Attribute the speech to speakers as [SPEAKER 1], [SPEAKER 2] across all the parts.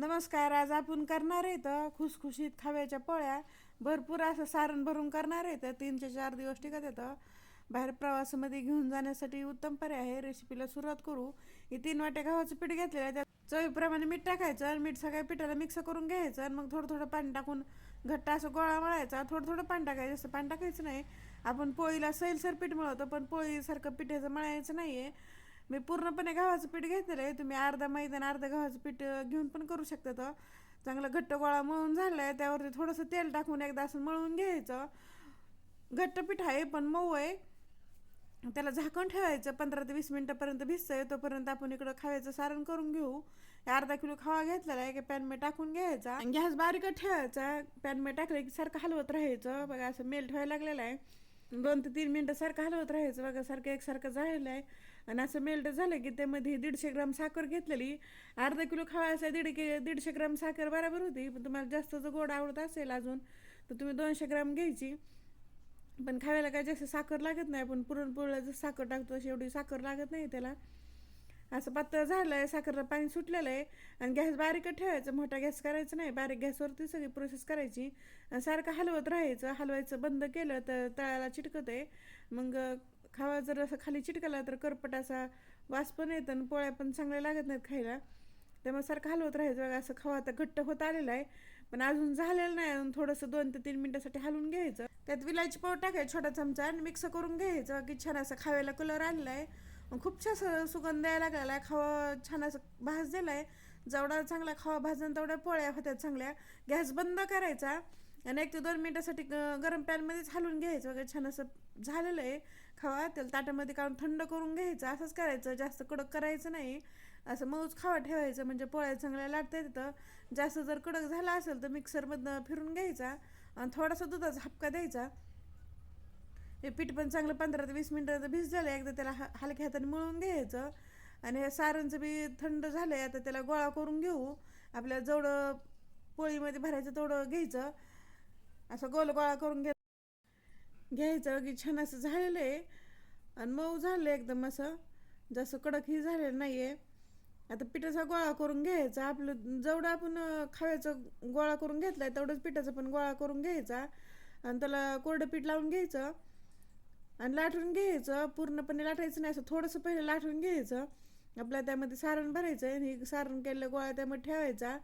[SPEAKER 1] नमस्कार आज आपण करणार आहे तर खुसखुशीत खव्याच्या पोळ्या. भरपूर असं सारण भरून करणार आहे तर तीन ते चार दिवस टिकत येतं बाहेर प्रवासामध्ये घेऊन जाण्यासाठी उत्तम पर्याय आहे. रेसिपीला सुरुवात करू. ही तीन वाट्या गव्हाचं पीठ घेतलेलं आहे. त्यात चवीप्रमाणे मीठ टाकायचं आणि मीठ सगळ्या पिठाला मिक्स करून घ्यायचं आणि मग थोडं थोडं पाणी टाकून घट्ट असं गोळा मळायचा. थोडं थोडं पाणी टाकायचं. असं पाणी टाकायचं नाही आपण पोळीला सैलसर पीठ मळतो पण पोळीसारखं पिठाचं मळायचं नाही आहे मी पूर्णपणे गव्हाचं पीठ घेतलेलं आहे. तुम्ही अर्धा मैदान अर्धा गव्हाचं पीठ घेऊन पण करू शकता तर चांगलं घट्ट गोळा मळून झालं आहे त्यावरती थोडंसं तेल टाकून एकदा असं मळून घ्यायचं. घट्ट पीठ आहे पण मऊ आहे. त्याला झाकण ठेवायचं पंधरा ते वीस मिनटापर्यंत भिजतंय. तोपर्यंत आपण इकडं खाव्याचं सारण करून घेऊ. अर्धा किलो खावा घेतलेला आहे की पॅनमे टाकून घ्यायचा. आणि गॅस बारीक ठेवायचा. पॅन में टाकलं की सारखं हलवत राहायचं. बघा असं मेल ठेवायला लागलेलं आहे. दोन ते तीन मिनटं सारखं हलवत राहायचं बघा सारखं एकसारखं झालेलं आहे. आणि असं मेल्ट झालं की त्यामध्ये दीडशे ग्राम साखर घेतलेली. अर्धा किलो खावायचा दीड कि दीडशे ग्राम साखर बरोबर होती. पण तुम्हाला जास्त जर गोड आवडत असेल अजून तर तुम्ही दोनशे ग्राम घ्यायची. पण खायला काय जास्त साखर लागत नाही पण पुरणपोळीला जर साखर टाकतो अशी एवढी साखर लागत नाही त्याला. असं पातळ झालं आहे साखरला पाणी सुटलेलं आहे आणि गॅस बारीक ठेवायचं मोठा गॅस करायचा नाही बारीक गॅसवरती सगळी प्रोसेस करायची आणि सारखं हलवत राहायचं. हलवायचं बंद केलं तर तळाला चिटकत आहे मग खावा जर असं खाली चिटकला तर करपट असा वास पण येतं आणि पोळ्या पण चांगल्या लागत नाहीत खायला. त्यामुळे सारखं हलवत राहायचं. बघा असं खवा आता घट्ट होत आलेला आहे. पण अजून झालेलं नाही अजून. थोडंसं दोन ते तीन मिनिटासाठी हलवून घ्यायचं. त्यात विलायची पाव टाकायचं छोटा चमचा आणि मिक्स करून घ्यायचं. की छान असं खाव्याला कलर आलेला आहे मग खूप छान असं सुगंध यायला लागलेला आहे खावा छान असं भाजलेला आहे जेवढा चांगला खावा भाजून तेवढ्या पोळ्या होत्या चांगल्या. गॅस बंद करायचा आणि एक ते दोन मिनिटासाठी ग- गरम पॅनमध्येच हलवून घ्यायचं. वगैरे छान असं झालेलं आहे खावा. त्याला ताटामध्ये काढून थंड करून घ्यायचं. असंच करायचं. जास्त कडक करायचं नाही. असं मऊच खावा ठेवायचं. म्हणजे पोळ्या चांगल्या लाटता तिथं जास्त जर कडक झाला असेल तर मिक्सरमधनं फिरून घ्यायचा. आणि थोडासा दुधाचा हपका द्यायचा. हे पीठ पण चांगलं पंधरा ते वीस मिनटं भिजलेलं एकदा त्याला ह हलक्या हाताने मळून घ्यायचं. आणि हे सारणचं बी थंड झालं आहे आता त्याला गोळा करून घेऊ. आपल्या जेवढं पोळीमध्ये भरायचं तेवढं घ्यायचं. असं गोल गोळा करून घ्या घ्यायचं की छान असं झालेलं आहे. आणि मऊ झालं एकदम असं. जसं कडकही झालेलं नाही आहे आता पिठाचा गोळा करून घ्यायचा. आपलं जेवढं आपण खाव्याचं गोळा करून घेतलाय तेवढंच पिठाचा पण गोळा करून घ्यायचा. आणि त्याला कोरडं पीठ लावून घ्यायचं. आणि लाटून घ्यायचं पूर्णपणे लाटायचं नाही असं थोडंसं पहिले लाटून घ्यायचं. आपल्या त्यामध्ये सारण भरायचं आणि सारण केलेलं गोळा त्यामध्ये ठेवायचा.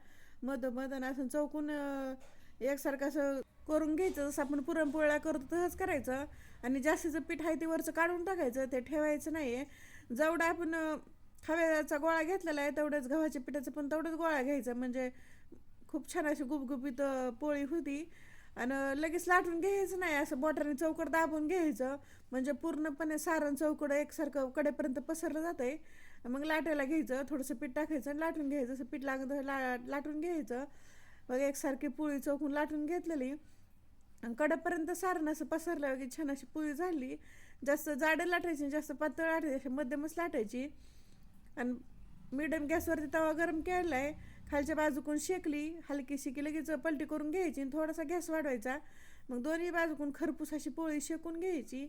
[SPEAKER 1] मधोमध आणि असं चौकून एकसारखं असं करून घ्यायचं. जसं आपण पुरणपोळ्या करतो तसंच करायचं. आणि जास्तीचं पीठ आहे ते वरचं काढून टाकायचं ते ठेवायचं नाही आहे जेवढं आपण खव्याचा गोळा घेतलेला आहे तेवढंच गव्हाच्या पिठाचं पण तेवढंच गोळा घ्यायचा. म्हणजे खूप छान अशी गुपगुपीत पोळी होती. आणि लगेच लाटून घ्यायचं नाही असं बोटाने चौकड दाबून घ्यायचं. म्हणजे पूर्णपणे सारण चौकड एकसारखं कडेपर्यंत पसरलं जातंय. मग लाटायला घ्यायचं थोडंसं पीठ टाकायचं आणि लाटून घ्यायचं. असं पीठ लागत ला लाटून घ्यायचं. मग एकसारखी पोळी चौकून लाटून घेतलेली. आणि कडेपर्यंत सारण असं पसरलं की छान अशी पोळी झाली. जास्त जाडं लाटायची जास्त पातळ लाटायची अशी मध्यमच लाटायची. आणि मिडियम गॅसवरती तवा गरम केला आहे खालच्या बाजूकून शेकली हलकीशी की लगेच पलटी करून घ्यायची आणि थोडासा गॅस वाढवायचा. मग दोन्ही बाजूकून खरपूस अशी पोळी शेकून घ्यायची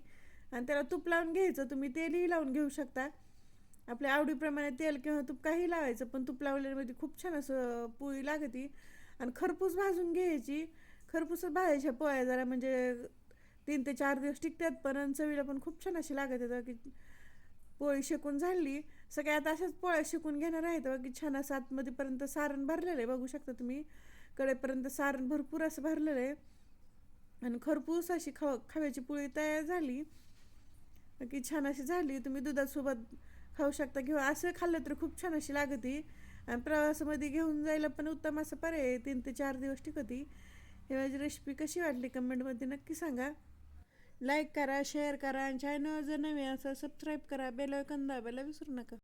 [SPEAKER 1] आणि त्याला तूप लावून घ्यायचं. तुम्ही तेलही लावून घेऊ शकता. आपल्या आवडीप्रमाणे तेल किंवा तूप काही लावायचं पण तूप लावल्यामध्ये खूप छान असं पोळी लागती. आणि खरपूस भाजून घ्यायची. खरपूसच भाजायच्या पोळ्या जरा म्हणजे तीन ते चार दिवस टिकतात पण आणि चवीला पण खूप छान अशी लागत. येतं की पोळी शेकून झाली. सगळ्यात अशाच पोळ्या शेकून घेणार आहेत बाकी छान असं आतमध्येपर्यंत सारण भरलेलं आहे बघू शकता तुम्ही. कडेपर्यंत सारण भरपूर असं भरलेलं आहे. आणि खरपूस अशी खव खव्याची पोळी तयार झाली. की छान अशी झाली. तुम्ही दुधासोबत खाऊ शकता किंवा असं खाल्लं तर खूप छान अशी लागती. आणि प्रवासामध्ये घेऊन जायला पण उत्तम असं पर्याय तीन ते चार दिवस टिकती. ही माझी रेसिपी कशी वाटली? कमेंटमध्ये नक्की सांगा. लाईक करा शेअर करा आणि चॅनल जर नवीन असं सबस्क्राईब करा. बेल आयकॉन दाबायला विसरू नका.